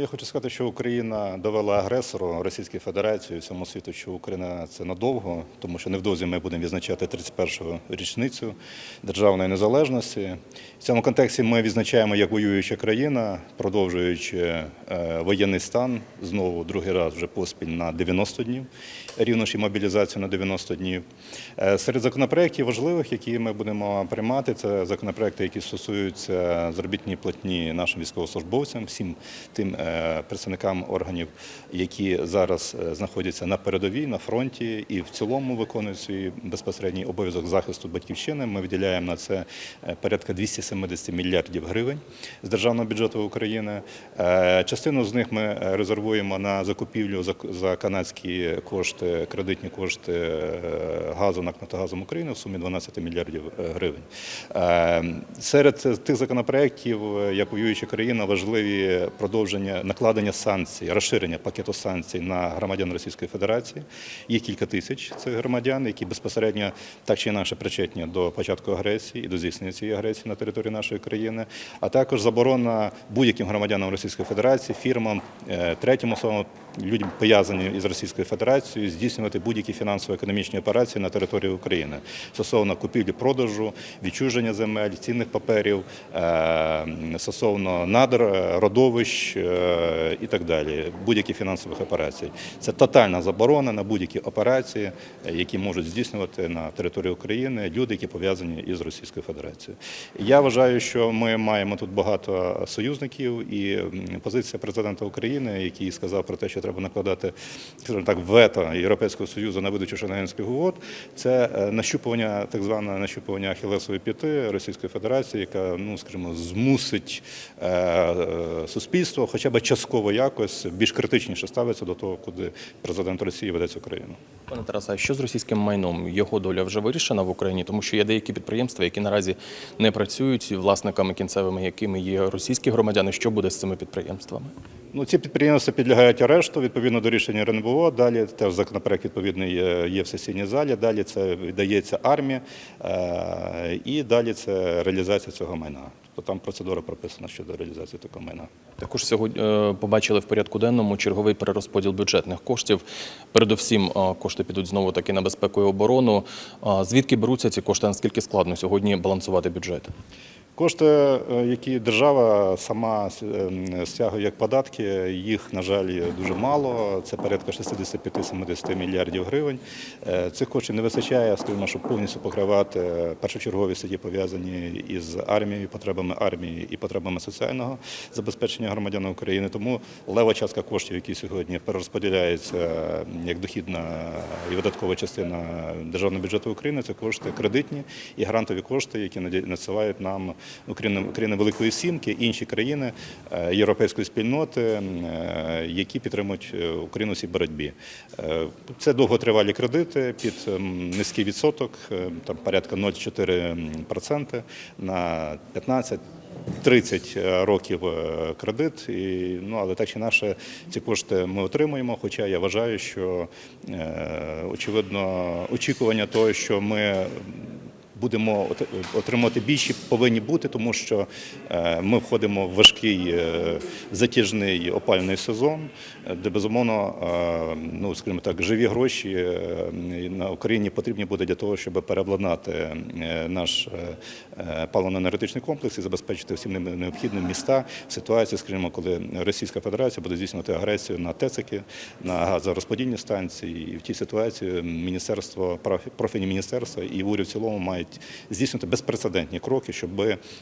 Я хочу сказати, що Україна довела агресору Російській Федерації і всьому світу, що Україна це надовго, тому що невдовзі ми будемо відзначати 31-го річницю державної незалежності. В цьому контексті ми відзначаємо як воююча країна, продовжуючи е, воєнний стан знову другий раз вже поспіль на 90 днів, рівно ж і мобілізацію на 90 днів. Е, Серед законопроєктів важливих, які ми будемо приймати, це законопроекти, які стосуються заробітної платні нашим військовослужбовцям, всім тим е, представникам органів, які зараз е, знаходяться на передовій, на фронті і в цілому виконують свій безпосередній обов'язок захисту батьківщини. Ми виділяємо на це е, порядка 270 мільярдів гривень з державного бюджету України. Е, Частину з них ми е, резервуємо на закупівлю за, канадські кошти, кредитні кошти е, газу НАК «Нафтогазом України в сумі 12 мільярдів е, гривень. Е, Серед тих законопроєктів, е, як воююча країна, важливі продовження накладення санкцій, розширення пакету санкцій на громадян Російської Федерації. Є кілька тисяч цих громадян, які безпосередньо так чи інакше причетні до початку агресії і до здійснення цієї агресії на території нашої країни, а також заборона будь-яким громадянам Російської Федерації, фірмам, е, третім особам, людям пов'язані із Російською Федерацією, здійснювати будь-які фінансово-економічні операції на території України стосовно купівлі, продажу, відчуження земель, цінних паперів, е, стосовно надр, е, родовищ е, і так далі, будь-які фінансових операцій. Це тотальна заборона на будь-які операції, які можуть здійснювати на території України люди, які пов'язані із Російською Федерацією. Я вважаю, що ми маємо тут багато союзників, і позиція президента України, який сказав про те, що треба накладати скажімо так, вето Європейського союзу на видачу шенгенських угод, це е, нащупування, так зване нащупування ахілесової п'яти Російської Федерації, яка ну скажімо змусить е, е, суспільство, хоча б частково якось більш критичніше ставитися до того, куди президент Росії веде цю країну. Пане Тарасе, що з російським майном? Його доля вже вирішена в Україні, тому що є деякі підприємства, які наразі не працюють, власниками кінцевими якими є російські громадяни. Що буде з цими підприємствами? Ну, ці підприємства підлягають арешту відповідно до рішення РНБО. Далі теж законопроект відповідний є в сесійній залі. Далі це віддається армії, е, і далі це реалізація цього майна. Тобто там процедура прописана щодо реалізації такого майна. Також сьогодні е, побачили в порядку денному черговий перерозподіл бюджетних коштів. Передусім, е, кошти підуть знову таки на безпеку і оборону. Звідки беруться ці кошти? Наскільки складно сьогодні балансувати бюджет? Кошти, е, які держава сама е, стягує як податки, їх, на жаль, дуже мало. Це порядка 65-70 мільярдів гривень. Е, Цих коштів не вистачає, скажімо, щоб повністю покривати першочергові статті пов'язані із армією, потребами армії і потребами соціального забезпечення громадян України. Тому лева частка коштів, які сьогодні перерозподіляються як дохідна і видаткова частина державного бюджету України, це кошти кредитні і грантові кошти, які надсилають нам ну, країни Великої Сімки, інші країни е, європейської спільноти, е, які підтримують е, Україну у цій боротьбі. Це довготривалі кредити під низький відсоток, там порядка 0,4% на 15 30 років кредит, і, ну, але так чи інакше ці кошти ми отримуємо. Хоча я вважаю, що е, очевидно очікування того, що ми будемо от- отримувати більші, повинні бути, тому що е, ми входимо в важкий е, затяжний опальний сезон, де безумовно, е, ну скажімо так, живі гроші на Україні потрібні буде для того, щоб переобладнати наш паливно-енергетичний комплекс і забезпечити всім необхідним міста в ситуації, скажімо, коли Російська Федерація буде здійснювати агресію на ТЕЦики, на газорозподільні станції. І в тій ситуації міністерство профі- профільні міністерства і уряд в цілому мають здійснити безпрецедентні кроки, щоб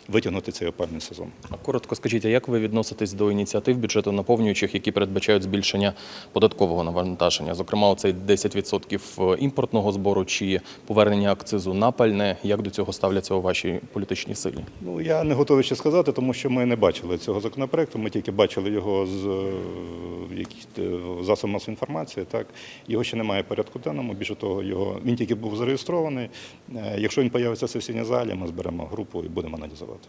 витягнути цей опальний сезон. А коротко скажіть, а як ви відноситесь до ініціатив бюджету наповнюючих, які передбачають збільшення податкового навантаження? Зокрема, оцей 10% імпортного збору чи повернення акцизу на пальне? Як до цього ставляться у вашій політичній силі? Ну я не готовий ще сказати, тому що ми не бачили цього законопроекту. Ми тільки бачили його з е, е, засобів масової інформації. Так його ще немає в порядку денному. Більше того, його він тільки був зареєстрований. Е, Якщо він появиться в сесійній залі, ми зберемо групу і будемо аналізувати.